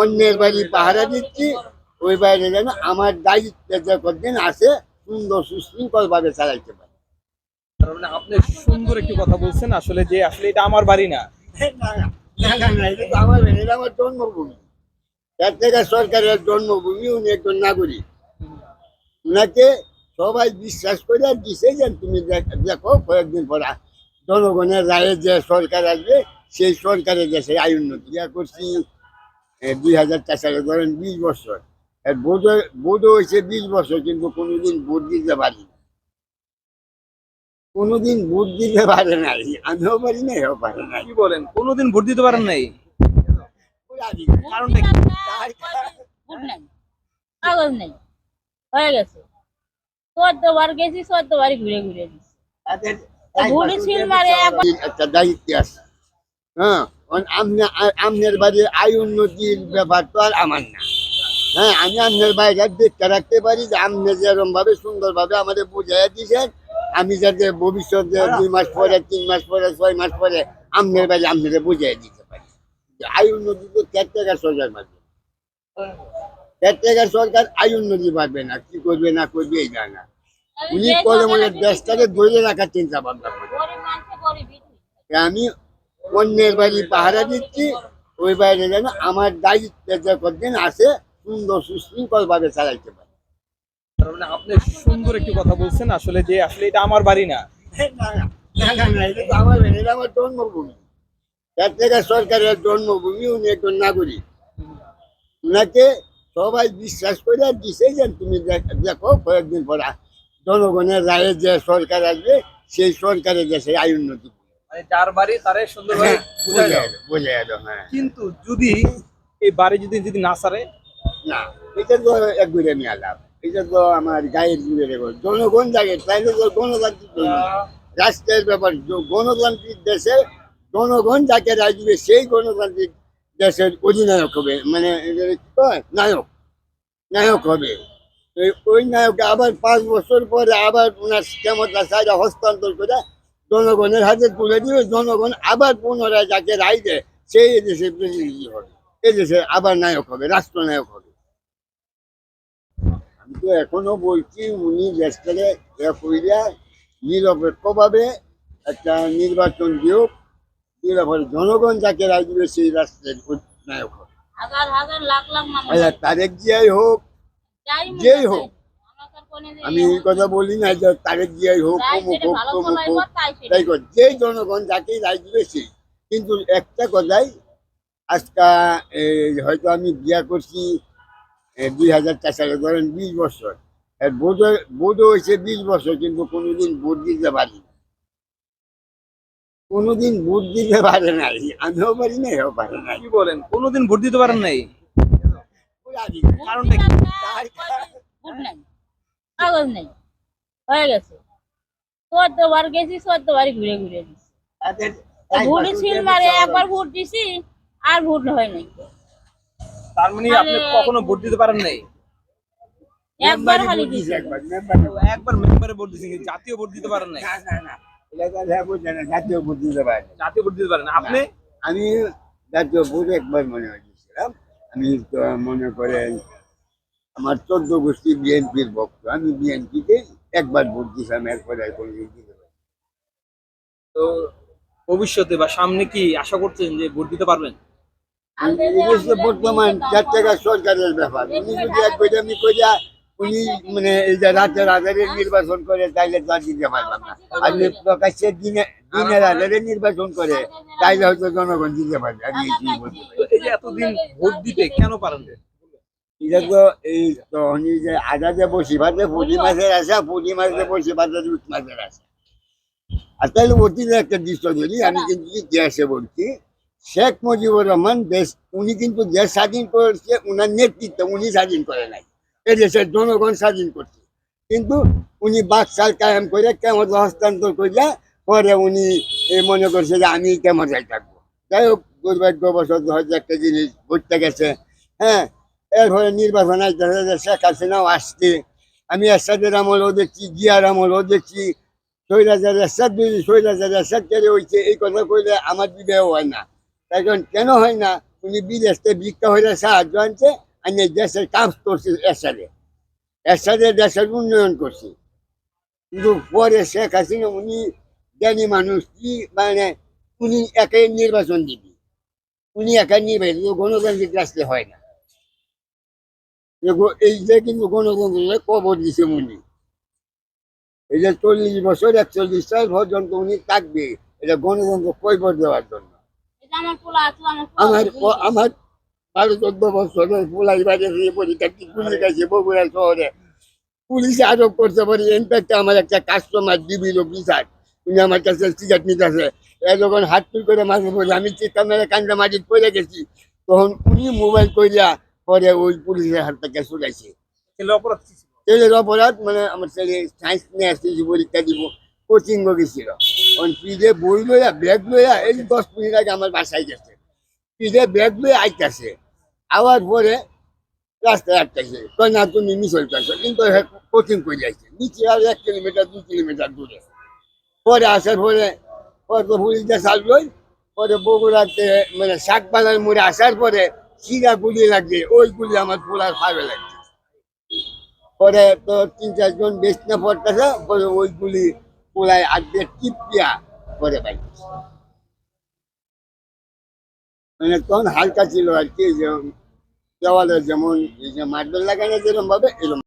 অন্যের বাড়ি পাহারা দিচ্ছি ওই বাইরে যেন আমার দায়িত্বে যে কদিন আছে সুন্দর সুশৃঙ্খল ভাবে চালাইতে পারে। মানে আপনি সুন্দর একটি কথা বলছেন আসলে যে আসলে এটা আমার বাড়ি না। আমার বাড়ি, এটা আমার জন্মভূমি। থেকে সরকারের জন্মভূমি উনি একজন নাগরিক। উনাকে সবাই বিশ্বাস করে দিছে যে তুমি দেখ- কয়েকদিন পর জনগণের রায়ে যে সরকার আসবে সেই সরকারের দেশে আয় উন্নতি। করছি দুই হাজার চার সালে ধরেন বিশ বছর। বোধ বোধ হয়েছে বিশ বছর কিন্তু কোনোদিন ভোট দিতে পারি না। কোনোদিন ভোট দিতে পারে নাই। আমিও পারি না এও পারে নাই। কি বলেন? কোনোদিন ভোট দিতে পারেন নাই? কারণটা কি? কাগজ নেই। হয়ে গেছে। গেছি ঘুরে ঘুরে ছিল মারে একটা দায়িত্ব আছে। হ্যাঁ। আমনের বাড়ি আয় উন্নতির ব্যাপার তো আর আমার না। হ্যাঁ আমি আমনের বাইরে দেখতে রাখতে পারি যে আপনি যেরকম ভাবে সুন্দর ভাবে আমাদের বুঝাই দিয়েছেন আমি যাতে ভবিষ্যতে দুই মাস পরে তিন মাস পরে ছয় মাস পরে আমনের বাড়ি আপনাদের বুঝাই দিতে পারি। আয় উন্নতি তো কেয়ারটেকার সরকার পারবে কেয়ারটেকার সরকার আয় উন্নতি পারবে না কি করবে না করবে এই জানে উনি করে মনে দেশটাকে ধরে রাখার চিন্তা ভাবনা করে। গরিব মানুষে গরিবই। যে আমি অন্যের বাড়ি পাহারা দিচ্ছি ওই বাইরে যেন আমার দায়িত্বে যে কদিন আছে সুন্দর সুশৃঙ্খল ভাবে চালাইতে পারে। মানে আপনি সুন্দর একটি কথা বলছেন আসলে যে আসলে এটা আমার বাড়ি না। আমার বাড়ি, এটা আমার জন্মভূমি। থেকে সরকারের জন্মভূমি উনি একজন নাগরিক। উনাকে সবাই বিশ্বাস করে দিছে যে তুমি দেখ- কয়েকদিন পর জনগণের রায়ে যে সরকার আসবে সেই সরকারের দেশে আয় উন্নতি। মানে যার বাড়ি তারে সুন্দরভাবে বুঝে এলো, বুঝে হ্যাঁ। কিন্তু যদি এই বাড়ি যদি যদি না সারে? না এটা তো এক ঘুরে নিয়ে আলাম এটা তো আমার গায়ের ঘুরে রেখো জনগণ জাগে তাইলে তো গণতান্ত্রিক রাষ্ট্রের ব্যাপার গণতান্ত্রিক দেশে জনগণ যাকে রাখবে সেই গণতান্ত্রিক দেশের অধিনায়ক হবে। মানে? নায়ক। নায়ক হবে। ওই নায়ককে আবার পাঁচ বছর পরে আবার ওনার ক্ষমতা সাজা হস্তান্তর করে জনগণের হাতে তুলে দিবে জনগণ আবার পুনরায় যাকে রায় দেয় সেই দেশের প্রতিনিধি হবে। এই দেশে আবার নায়ক হবে রাষ্ট্রনায়ক হবে। আমি তো এখনও বলছি উনি দেশটাকে ইয়া নিরপেক্ষভাবে একটা নির্বাচন দিলে পরে জনগণ যাকে রায় দিবে সেই রাষ্ট্রের নায়ক হবে। তারেক জিয়াই হোক যেই হোক। তার যে আমি এই কথা বলি না যে তারেক জিয়াই হোক অমুক হোক তমুক হোক তাই কর। যেই জনগণ যাকেই রায় দিবে সেই কিন্তু একটা কথাই আজকা হয়তো আমি বিয়া করছি দুই হাজার চার সালে ধরেন বিশ বছর। বোধ বোধ হয়েছে বিশ বছর কিন্তু কোনোদিন ভোট দিতে পারি কোনোদিন ভোট দিতে পারে নাই। আমিও পারি না এও পারে নাই। কি বলেন? কোনোদিন ভোট দিতে পারেন নাই? কারণটা কি? কাগজ নেই। হয়ে গেছে। চোদ্দ বার গেছি ঘুরে ঘুরে দিচ্ছি ভোট ছিল মারে একবার ভোট দিছি আর ভোট হয় নাই। তার মানে আপনি কখনো ভোট দিতে পারেন নাই? একবার খালি দিছি একবার মেম্বারে ভোট কিন্তু জাতীয় ভোট দিতে পারেন নাই? না না না। এটা তো বুঝে না জাতীয় ভোট দিতে পারে জাতীয় ভোট দিতে পারেন আপনি? আমি জাতীয় ভোট একবার মনে হয়েছিলাম আমি মনে করেন আমার চোদ্দ গোষ্ঠী বিএনপির ভক্ত আমি বিএনপিকে একবার ভোট দিয়েছিলাম এরপরে আর কোনোদিন দিতে পারি তো ভবিষ্যতে বা সামনে কি আশা করছেন যে ভোট দিতে পারবেন? বর্তমান চার টাকা সরকারের ব্যাপার উনি যদি এক করে আমি কইয়া উনি মানে এই যে রাতের আধারে নির্বাচন করে তাইলে তো আর দিতে পারলাম না। আর প্রকাশ্যে দিনে দিনের আধারে নির্বাচন করে তাইলে হয়তো জনগণ দিতে পারবে আমি এই যে এতদিন ভোট দিতে কেন পারেন? এটা তো এই তখন যে আজাদে বসি ভাতে পুঁটি মাছের আসা পুঁটি মাছে বসি ভাতে রুট মাছের আসা আর তাহলে একটা দৃশ্য ধরি আমি কিন্তু ইতিহাসে বলছি শেখ মুজিবুর রহমান দেশ উনি কিন্তু দেশ স্বাধীন করেছে উনার নেতৃত্বে উনি স্বাধীন করে নাই। এ দেশের জনগণ স্বাধীন করছে। কিন্তু উনি বাকশাল কায়েম করে কেমন হস্তান্তর করিয়া পরে উনি এ মনে করছে যে আমি কেমন যাই থাকব। যাই হোক দুর্ভাগ্যবশত হয়তো একটা জিনিস ঘুরতে গেছে। হ্যাঁ এরপরে নির্বাচন আসতে যে শেখ হাসিনাও আসছে। আমি এরশাদের আমলও দেখছি, জিয়ার আমলও দেখছি। শৈলাজার এরশাদ শৈলাজার এরশাদ কেড়ে হয়েছে এই কথা কইলে আমার বিবাহ হয় না। তাই কেন হয় না? উনি বিদেশ থেকে ভিক্ষা হইলে সাহায্য আনছে এই দেশের কাজ করছে এরশাদে। এরশাদে দেশের উন্নয়ন করছে। কিন্তু পরে শেখ হাসিনা, উনি জ্ঞানী মানুষ, কি মানে উনি একাই নির্বাচন দিবি? উনি একাই নির্বাচন গণতান্ত্রিক রাস্তায় হয় না। যে এই কিন্তু গণতন্ত্রের কবর দিছে উনি এই যে চল্লিশ বছর পর্যন্ত উনি থাকবে এটা গণতন্ত্র কৈবর দেওয়ার জন্য। আমার আমার বারো চোদ্দ বছরের পোলাই বাজে দিয়ে পরীক্ষার্থী পুলিশ গেছে বগুড়া শহরে। পুলিশে করতে পারি ইনফ্যাক্ট আমার একটা কাস্টমার ডিবির অফিসার উনি আমার কাছে সিগারেট নিতেছে এ যখন হাত তুল করে মাঝে পড়ে আমি চিৎকার মেরে কান্দা মাটি পড়ে গেছি। তখন উনি মোবাইল করিয়া পরে ওই পুলিশের হাত থেকে ছুটাইছে ছেলে? অপরাধ? ছেলের অপরাধ মানে আমার ছেলে সায়েন্স নিয়ে আসতেছি পরীক্ষা দিব কোচিং গেছিল। পিঠে বই লইয়া ব্যাগ লইয়া এই দশ মিনিট আগে আমার বাসায় গেছে। পিঠে ব্যাগ লইয়া আইতাছে। আবার পরে রাস্তায় আটকাইছে। তো না তুমি মিশল করছ কিন্তু কোচিং করে যাইছে নিচে আর এক কিলোমিটার দু কিলোমিটার দূরে। পরে আসার পরে পরে তো পুলিশটা সাজলই পরে বগুড়াতে মানে শাকবালার মোড়ে আসার পরে সিরা গুলি লাগছে ওই গুলি আমার পোলার ফাবে লাগছে পরে তো তিন চারজন বেশ না পড়তেছে, পরে ওইগুলি পোলায় আগে টিপিয়া পরে পাইছে মানে তখন হালকা ছিল আর কি যেমন দেওয়ালে যেমন মার্বেল লাগানো যেরকম ভাবে এরকম